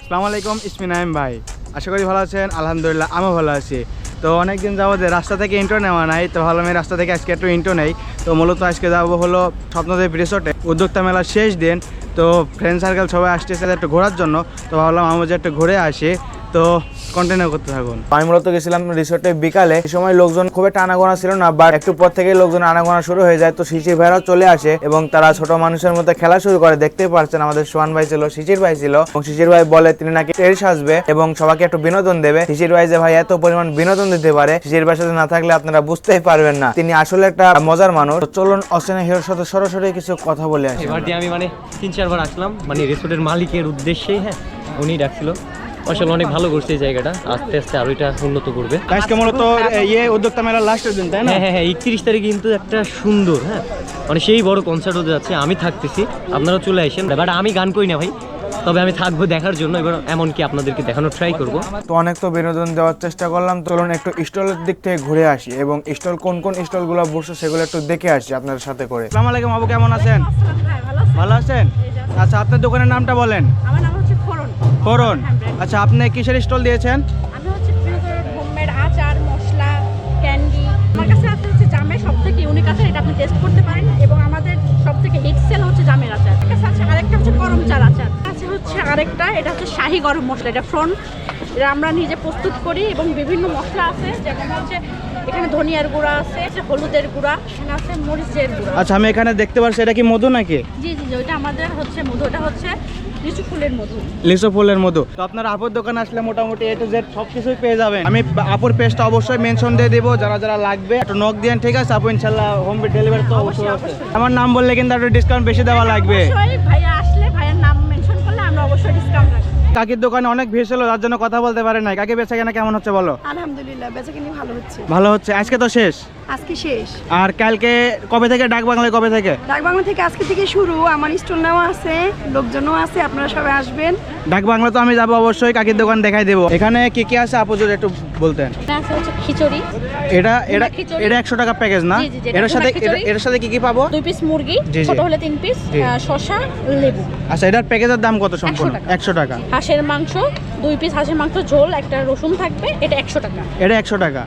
আসসালামু আলাইকুম ইসমি ভাই। আশা করি ভালো আছেন, আলহামদুলিল্লাহ, আমিও ভালো আছি। তো অনেকদিন যে রাস্তা থেকে ইন্টো নেওয়া নাই, তো ভালো এই রাস্তা থেকে আজকে একটু ইন্টো নেই। তো মূলত আজকে যাব হলো স্বপ্নদেব রিসোর্টে উদ্যোক্তা মেলার শেষ দিন, তো ফ্রেন্ড সার্কেল সবাই আসতেছে একটু ঘোরার জন্য। তো ভাবলাম আমি যে একটু ঘুরে আসি। তো কন্টিনিউ করতে থাকুন। আমি মূলত গেছিলাম রিসোর্টে বিকালে। এই সময় লোকজন খুবই টানাগোনা ছিল না বাট একটু পর থেকে লোকজন আনাগোনা শুরু হয়ে যায়। তো শিশির ভাইরাও চলে আসে এবং তারা ছোট মানুষের মধ্যে খেলা শুরু করে। দেখতে পারছেন আমাদের সোহান ভাই ছিল শিশির ভাই ছিল। এবং শিশির ভাই বলে তিনি নাকি টেরিস আসবে এবং সবাইকে একটু বিনোদন দেবে। শিশির ভাই যে ভাই এত পরিমাণ বিনোদন দিতে পারে শিশির ভাইয়ের সাথে না থাকলে আপনারা বুঝতেই পারবেন না। তিনি আসলে একটা মজার মানুষ। তো চলুন অচেনা হিরোর সাথে সরাসরি কিছু কথা বলে আসি। এবার দিয়ে আমি মানে তিন চারবার আসলাম। মানে রিসোর্টের মালিকের উদ্দেশ্যেই হ্যাঁ উনি ডাকছিল। আসলে অনেক ভালো করছে এই জায়গাটা। আস্তে আস্তে আরও এটা উন্নত করবে। আজকে মূলত ইয়ে উদ্যোক্তা মেলার লাস্টের দিন তাই না? হ্যাঁ হ্যাঁ হ্যাঁ একত্রিশ তারিখ কিন্তু একটা সুন্দর হ্যাঁ। মানে সেই বড় কনসার্ট হতে যাচ্ছে আমি থাকতেছি আপনারা চলে আসেন। বাট আমি গান করি না ভাই তবে আমি থাকব দেখার জন্য এবার এমনকি আপনাদেরকে দেখানোর ট্রাই করব। তো অনেক তো বিনোদন দেওয়ার চেষ্টা করলাম চলুন একটু স্টলের দিক থেকে ঘুরে আসি এবং স্টল কোন কোন স্টলগুলো বসে সেগুলো একটু দেখে আসি আপনার সাথে করে। আসসালামু আলাইকুম আবু কেমন আছেন? ভালো ভালো আছেন? আচ্ছা আপনার দোকানের নামটা বলেন। আমার নাম করুন আচ্ছা আপনি কিসের স্টল দিয়েছেন? আমি হচ্ছে হোমমেড আচার মশলা ক্যান্ডি। আমার কাছে আছে হচ্ছে জামের সব থেকে ইউনিক আচার এটা আপনি টেস্ট করতে পারেন। এবং আমাদের হিট সেল হচ্ছে জামের আচার। কাছে আছে আরেকটা হচ্ছে গরম চাল আচার। আছে হচ্ছে আরেকটা এটা হচ্ছে শাহি গরম মশলা এটা ফ্রন এটা আমরা নিজে প্রস্তুত করি এবং বিভিন্ন মশলা আছে যেমন হচ্ছে এখানে ধনিয়ার গুঁড়া আছে হলুদের গুঁড়া এখানে আছে মরিচের গুঁড়া। আচ্ছা আমি এখানে দেখতে পাচ্ছি এটা কি মধু নাকি? জি জি জি ওইটা আমাদের হচ্ছে মধু ওটা হচ্ছে লিচু ফুলের মধু। লিচু ফুলের মধু। তো আপনার আপুর দোকানে আসলে মোটামুটি এ টু জেড সব কিছুই পেয়ে যাবেন। আমি আপুর পেজটা অবশ্যই মেনশন দিয়ে দেবো যারা যারা লাগবে। একটু নক ঠিক আছে? আপু ইনশাল্লাহ হোম ডেলিভারি তো অবশ্যই আমার নাম বললে কিন্তু একটু ডিসকাউন্ট বেশি দেওয়া লাগবে। অবশ্যই ভাইয়া আসলে ভাইয়ার নাম মেনশন করলে আমরা অবশ্যই ডিসকাউন্ট রাখব। কাকির দোকানে অনেক ভিড় ছিল যার জন্য কথা বলতে পারে নাই। কাকি বেচা কেনা কেমন হচ্ছে বলো? আলহামদুলিল্লাহ বেচাকেনি ভালো হচ্ছে। ভালো হচ্ছে। আজকে তো শেষ। আজকে শেষ। আর কালকে কবে থেকে? ডাক বাংলায় কবে থেকে? ডাক বাংলা থেকে আজকে থেকে শুরু। আমার স্টল নেওয়া আছে লোকজনও আছে আপনারা সবাই আসবেন। ডাক বাংলা তো আমি যাব অবশ্যই কাকির দোকান দেখাই দেবো। এখানে কি কি আছে আপু একটু বলতেন? খিচুড়ি। এটা এটা এটা একশো টাকা প্যাকেজ না? এটার সাথে এটার সাথে কি কি পাবো? দুই পিস মুরগি। ছোট হলে তিন পিস। শশা লেবু। আচ্ছা এটার প্যাকেজের দাম কত সম্পূর্ণ? একশো টাকা। হাঁসের মাংস দুই পিস হাঁসের মাংস ঝোল একটা রসুন থাকবে এটা একশো টাকা। এটা একশো টাকা?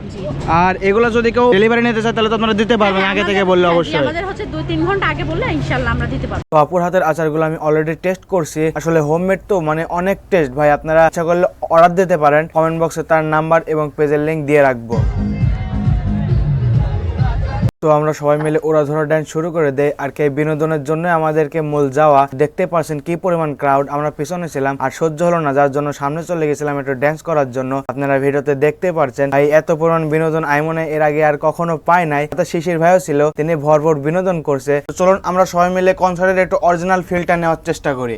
আর এগুলো যদি কেউ ডেলিভারি নিতে চায় তাহলে তো আপনারা দিতে পারবেন আগে থেকে বললে হ্যাঁ, অবশ্যই। আমাদের হচ্ছে দুই তিন ঘণ্টা আগে বললে ইনশাল্লাহ আমরা দিতে পারব। তো অপর হাতের আচারগুলো আমি অলরেডি টেস্ট করছি। আসলে হোমমেড তো মানে অনেক টেস্ট ভাই আপনারা ইচ্ছা করলে অর্ডার দিতে পারেন। কমেন্ট বক্সে তার নাম্বার এবং পেজের লিঙ্ক দিয়ে রাখব। তো আমরা সবাই মিলে ওরা ধরা ড্যান্স শুরু করে দেয় আর কে বিনোদনের জন্য আমাদেরকে মূল যাওয়া, দেখতে পারছেন কি পরিমাণ ক্রাউড আমরা পিছনে ছিলাম আর সহ্য হলো না, যার জন্য সামনে চলে গেছিলাম একটু ড্যান্স করার জন্য। আপনারা ভিডিওতে দেখতে পারছেন, ভাই এত পরিমাণ বিনোদন আমি মনে এর আগে আর কখনো পাই নাই। তো শিশির ভাইও ছিল, তিনি ভরপুর বিনোদন করছে। তো চলুন আমরা সবাই মিলে কনসার্টের একটু অরিজিনাল ফিলটা নেওয়ার চেষ্টা করি।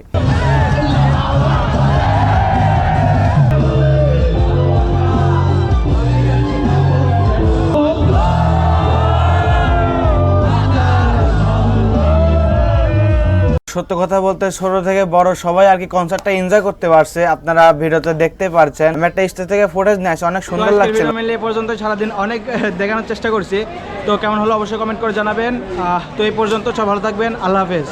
সত্য কথা বলতে ছোট থেকে বড় সবাই আর কি কনসার্টটা এনজয় করতে পারছে। আপনারা ভিডিওতে দেখতে পারছেন। আমি একটা স্টেজ থেকে ফুটেজ নিয়ে আসি অনেক সুন্দর লাগছে আমি এই পর্যন্ত সারাদিন অনেক দেখানোর চেষ্টা করছি। তো কেমন হলো অবশ্যই কমেন্ট করে জানাবেন। তো এই পর্যন্ত সব ভালো থাকবেন। আল্লাহ হাফেজ।